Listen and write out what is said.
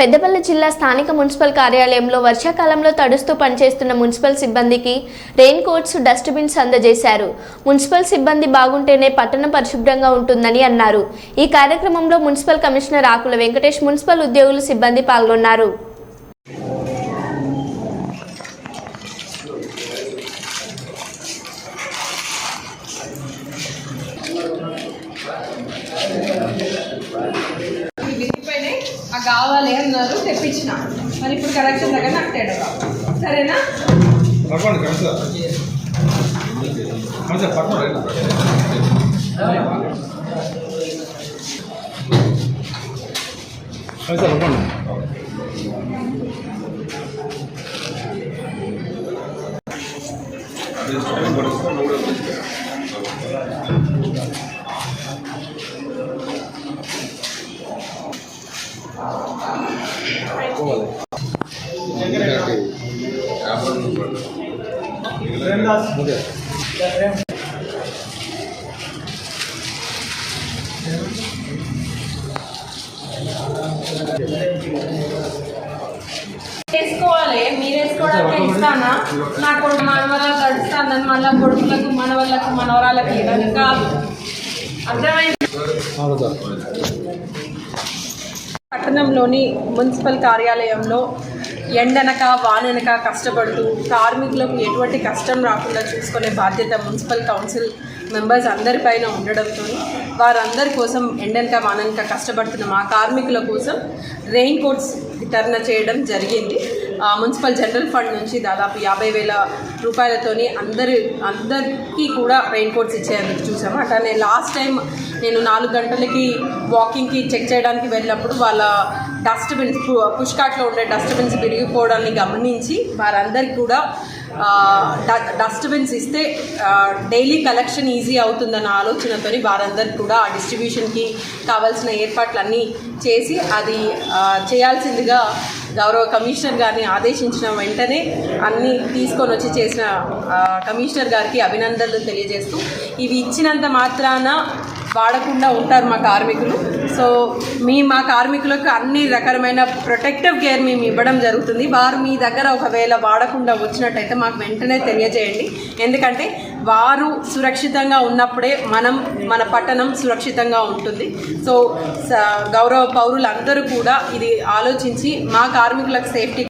పెద్దపల్లి జిల్లా స్థానిక మున్సిపల్ కార్యాలయంలో వర్షాకాలంలో తడుస్తూ పనిచేస్తున్న మున్సిపల్ సిబ్బందికి రెయిన్ కోట్స్ డస్ట్బిన్స్ అందజేశారు. మున్సిపల్ సిబ్బంది బాగుంటేనే పట్టణం పరిశుభ్రంగా ఉంటుందని అన్నారు. ఈ కార్యక్రమంలో municipal commissioner Akula Venkatesh municipal ఉద్యోగులు సిబ్బంది పాల్గొన్నారు. నాకు కావాలి అన్నారు తెప్పించిన. మరి ఇప్పుడు కరెక్షన్ దగ్గర నాకు తేడా రావు. సరేనా? పట్టుకోండి కమిషనర్ ఓకే. వేసుకోవాలి. మీరు వేసుకోవడానికి ఇస్తానా? నా కొడుకు మనవరాలు గడుస్తానని మళ్ళీ కొడుకులకు మనవళ్ళకు మనవరాలకు ఇవ్వడానికి కాదు అర్థమైంది? పట్టణంలోని మున్సిపల్ కార్యాలయంలో ఎండనక వాననక కష్టపడుతూ కార్మికులకు ఎటువంటి కష్టం రాకుండా చూసుకునే బాధ్యత మున్సిపల్ కౌన్సిల్ మెంబర్స్ అందరిపైన ఉండడంతో వారందరి కోసం ఎండనక వాననక కష్టపడుతున్న మా కార్మికుల కోసం రెయిన్ కోట్స్ వితరణ చేయడం జరిగింది. ఆ, మున్సిపల్ జనరల్ ఫండ్ నుంచి దాదాపు యాభై వేల రూపాయలతోని అందరి అందరికీ కూడా రెయిన్ కోట్స్ ఇచ్చేందుకు చూసాము. అట్లానే లాస్ట్ టైం నేను నాలుగు గంటలకి వాకింగ్కి చెక్ చేయడానికి వెళ్ళినప్పుడు వాళ్ళ డస్ట్బిన్స్ పుష్కాట్లో ఉండే డస్ట్బిన్స్ విరిగిపోవడాన్ని గమనించి వారందరికీ కూడా డస్ట్బిన్స్ ఇస్తే డైలీ కలెక్షన్ ఈజీ అవుతుందన్న ఆలోచనతోని వారందరికీ కూడా ఆ డిస్ట్రిబ్యూషన్కి కావాల్సిన ఏర్పాట్లన్నీ చేసి అది చేయాల్సిందిగా గౌరవ కమిషనర్ గారిని ఆదేశించిన వెంటనే అన్నీ తీసుకొని వచ్చి చేసిన కమిషనర్ గారికి అభినందనలు తెలియజేస్తూ ఇవి ఇచ్చినంత మాత్రాన వాడకుండా ఉంటారు మా కార్మికులు. సో మీ మా కార్మికులకు అన్ని రకమైన ప్రొటెక్టివ్ కేర్ మేము ఇవ్వడం జరుగుతుంది. వారు మీ దగ్గర ఒకవేళ వాడకుండా వచ్చినట్టయితే మాకు వెంటనే తెలియజేయండి. ఎందుకంటే వారు సురక్షితంగా ఉన్నప్పుడే మనం మన పట్టణం సురక్షితంగా ఉంటుంది. సో స- గౌరవ పౌరులందరూ కూడా ఇది ఆలోచించి మా కార్మికులకు సేఫ్టీ